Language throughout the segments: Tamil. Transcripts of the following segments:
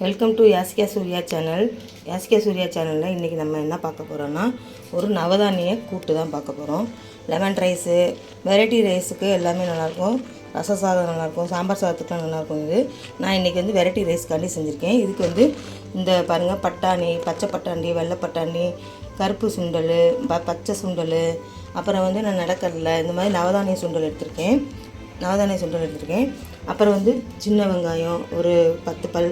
Welcome to Yasika Surya channel Yasika Surya சேனலில் இன்றைக்கி நம்ம என்ன பார்க்க போகிறோன்னா ஒரு நவதானிய கூட்டு தான் பார்க்க போகிறோம் லெமன் ரைஸு வெரைட்டி ரைஸுக்கு எல்லாமே நல்லாயிருக்கும். ரச சாதம் நல்லாயிருக்கும். சாம்பார் சாதத்துக்குலாம் நல்லாயிருக்கும் இது. நான் இன்றைக்கி வந்து வெரைட்டி ரைஸ்க்காண்டி செஞ்சுருக்கேன். இதுக்கு வந்து இந்த பாருங்கள் பட்டாணி பச்சை பட்டாணி வெள்ளை பட்டாணி கருப்பு சுண்டல் ப பச்சை சுண்டல் அப்புறம் வந்து நான் நடக்கடலை இந்த மாதிரி நவதானிய சுண்டல் எடுத்திருக்கேன். நவதானிய சுண்டல் எடுத்திருக்கேன். அப்புறம் வந்து சின்ன வெங்காயம் ஒரு பத்து பல்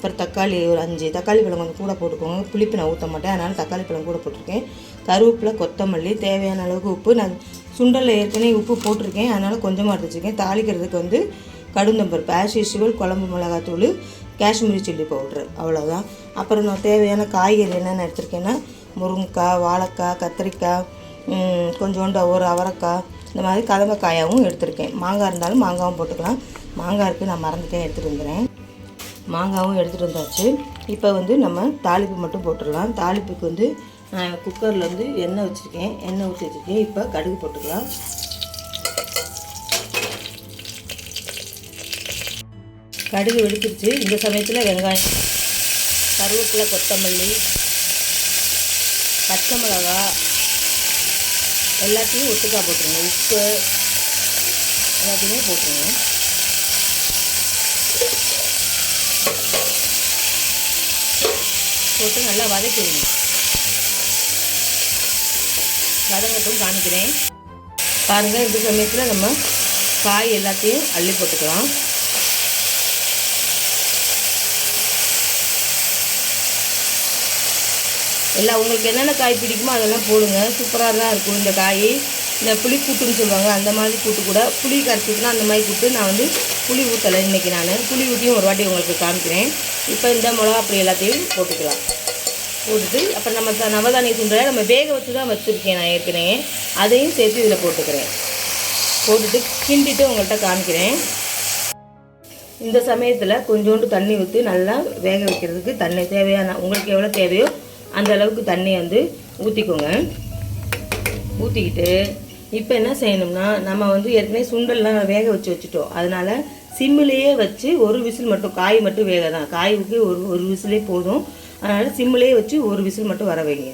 அப்புறம் தக்காளி ஒரு அஞ்சு தக்காளி பழம் கொஞ்சம் கூட போட்டுக்கோங்க. புளிப்பு நான் ஊற்ற மாட்டேன். அதனால் தக்காளி பழம் கூட போட்டிருக்கேன். கருவேப்பிலை கொத்தமல்லி தேவையான அளவுக்கு உப்பு. நான் சுண்டலில் ஏற்கனவே உப்பு போட்டிருக்கேன். அதனால் கொஞ்சமாக எடுத்து வச்சுருக்கேன். தாளிக்கிறதுக்கு வந்து கடுந்தம்பருப்பு ஆஸ் யூஸ்வல் குழம்பு மிளகாத்தூள் காஷ்மீரி சில்லி பவுட்ரு. அவ்வளோதான் அப்புறம் நான் தேவையான காய்கறி என்னென்ன எடுத்திருக்கேன்னா முருங்கைக்காய் வாழைக்காய் கத்திரிக்காய் கொஞ்சோண்டு ஒரு அவரைக்காய் இந்த மாதிரி கதம்பக்காயாகவும் எடுத்திருக்கேன். மாங்காய் இருந்தாலும் மாங்காவும் போட்டுக்கலாம். மாங்காய் இருக்குது நான் மறந்துட்டேன் எடுத்துகிட்டு வந்துடுறேன். மாங்காவும் எடுத்துகிட்டு வந்தாச்சு. இப்போ வந்து நம்ம தாளிப்பு மட்டும் போட்டுடலாம். தாளிப்புக்கு வந்து நான் குக்கரில் வந்து எண்ணெய் வச்சுருக்கேன். எண்ணெய் ஊற்றி வச்சுருக்கேன். இப்போ கடுகு போட்டுக்கலாம். கடுகு வெடிச்சிருச்சு. இந்த சமயத்தில் வெங்காயம் கருவேப்பிலை கொத்தமல்லி பச்சை மிளகா எல்லாத்தையும் ஒட்டுக்கா போட்டுருங்க. உப்பு எல்லாத்தையுமே போட்டுருங்க. போட்டு நல்லா வதக்கிடுங்க வதங்கட்டும் காமிக்கிறேன். பாருங்கள் இந்த சமயத்தில் நம்ம காய் எல்லாத்தையும் அள்ளி போட்டுக்கலாம். எல்லாம் உங்களுக்கு என்னென்ன காய் பிடிக்குமோ அதெல்லாம் போடுங்க. சூப்பராக தான் இருக்கும் இந்த காய். இந்த புளி கூட்டுன்னு சொல்லுவாங்க அந்த மாதிரி கூட்டு கூட புளி கரைச்சிட்டுனா அந்த மாதிரி கூட்டு நான் வந்து புளி ஊற்றலை இன்றைக்கி நான். புளி ஊற்றியும் ஒரு வாட்டி உங்களுக்கு காமிக்கிறேன். இப்போ இந்த மிளகா அப்படி எல்லாத்தையும் போட்டுக்கலாம். போட்டுட்டு அப்புறம் நம்ம நவதானிய சுண்டலை நம்ம வேக வச்சு தான் வச்சுருக்கேன் நான் ஏற்கனவே. அதையும் சேர்த்து இதில் போட்டுக்கிறேன். போட்டுட்டு கிண்டிட்டு உங்கள்கிட்ட காமிக்கிறேன். இந்த சமயத்தில் கொஞ்சோண்டு தண்ணி ஊற்றி நல்லா வேக வைக்கிறதுக்கு தண்ணி தேவையான உங்களுக்கு எவ்வளோ தேவையோ அந்த அளவுக்கு தண்ணி வந்து ஊற்றிக்கோங்க ஊற்றிக்கிட்டு இப்போ என்ன செய்யணும்னா நம்ம வந்து ஏற்கனவே சுண்டல்லாம் வேக வச்சு வச்சுட்டோம். அதனால் சிம்மிலேயே வச்சு ஒரு விசில் மட்டும் காய் மட்டும் வேக தான் காய்க்கு ஒரு ஒரு விசிலே போதும். அதனால் சிம்மிலேயே வச்சு ஒரு விசில் மட்டும் வர வைங்க.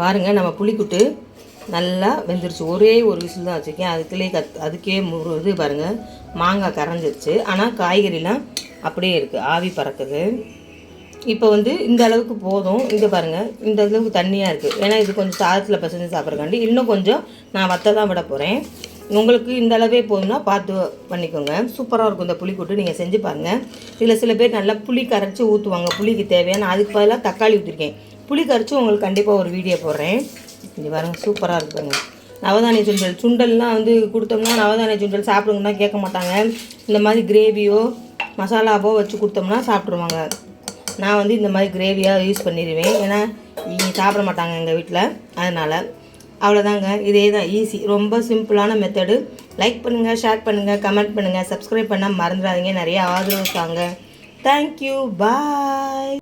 பாருங்கள் நம்ம புளிக்குட்டு நல்லா வெந்துருச்சு. ஒரே ஒரு விசில் தான் வச்சுருக்கேன். அதுக்குள்ளே கத் அதுக்கே இது பாருங்கள் மாங்காய் கரைஞ்சிருச்சு. ஆனால் காய்கறிலாம் அப்படியே இருக்குது ஆவி பறக்குது. இப்போ வந்து இந்த அளவுக்கு போதும். இங்கே பாருங்கள் இந்த அளவுக்கு தண்ணியாக இருக்குது ஏன்னா இது கொஞ்சம் சாதத்தில் பசஞ்சு சாப்பிட்றக்காண்டி இன்னும் கொஞ்சம் நான் வத்த தான் விட போகிறேன் உங்களுக்கு இந்த அளவே போதும்னா பார்த்து பண்ணிக்கோங்க. சூப்பராக இருக்கும் இந்த புளி கூட்டு நீங்கள் செஞ்சு பாருங்கள் இதில் சில பேர் நல்லா புளி கரைச்சி ஊற்றுவாங்க புளிக்கு தேவையான அதுக்கு பதிலாக தக்காளி ஊற்றிருக்கேன் புளி கரைச்சி உங்களுக்கு கண்டிப்பாக ஒரு வீடியோ போடுறேன். இது பாருங்கள் சூப்பராக இருக்குங்க நவதானிய சுண்டல். சுண்டல்லாம் வந்து கொடுத்தோம்னா நவதானிய சுண்டல் சாப்பிடுங்கன்னா கேட்க மாட்டாங்க. இந்த மாதிரி கிரேவியோ மசாலாவோ வச்சு கொடுத்தோம்னா சாப்பிட்ருவாங்க நான் வந்து இந்த மாதிரி கிரேவியாக யூஸ் பண்ணிடுவேன் ஏன்னா இங்கே சாப்பிட மாட்டாங்க எங்கள் வீட்டில் அதனால் அவ்வளோதாங்க இதே தான் ஈஸி ரொம்ப சிம்பிளான மெத்தடு லைக் பண்ணுங்கள் ஷேர் பண்ணுங்கள் கமெண்ட் பண்ணுங்கள் சப்ஸ்கிரைப் பண்ணால் மறந்துடாதீங்க. நிறைய ஆதரவு தாங்க. Thank you bye